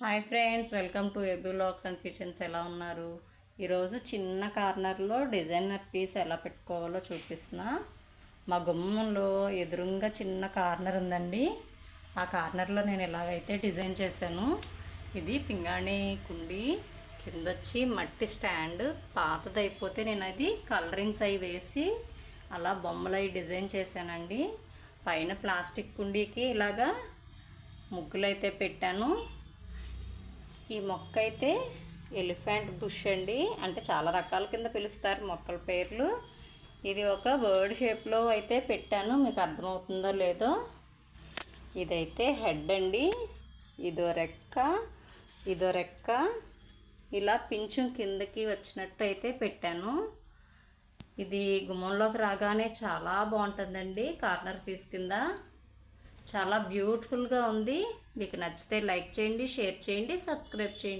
Hi friends welcome to AB lux and kitchens. ఎలా ఉన్నారు? ఈరోజు చిన్న కార్నర్లో డిజైనర్ పీస్ ఎలా పెట్టుకోవాలో చూపిస్తున్నా. మా గుమ్మంలో ఎదురుగా చిన్న కార్నర్ ఉందండి. ఆ కార్నర్లో నేను ఎలాగైతే డిజైన్ చేశాను ఇది పింగాణి కుండి కింద వచ్చి మట్టి స్టాండ్. పాతదైపోతే నేను అది కలరింగ్స్ అవి వేసి అలా బొమ్మలు అవి డిజైన్ చేశానండి. పైన ప్లాస్టిక్ కుండీకి ఇలాగా ముగ్గులు అయితే పెట్టాను. ఈ మొక్క అయితే ఎలిఫెంట్ బుష్ అండి. అంటే చాలా రకాల కింద పిలుస్తారు మొక్కల పేర్లు. ఇది ఒక బర్డ్ షేప్లో అయితే పెట్టాను. మీకు అర్థమవుతుందో లేదో. ఇదైతే హెడ్ అండి. ఇదో రెక్క ఇదో రెక్క. ఇలా పించం కిందకి వచ్చినట్టు అయితే పెట్టాను. ఇది గుమ్మంలోకి రాగానే చాలా బాగుంటుందండి. కార్నర్ పీస్ కింద. చాలా బ్యూటిఫుల్గా ఉంది. మీకు నచ్చితే లైక్ చేయండి షేర్ చేయండి సబ్స్క్రైబ్ చేయండి.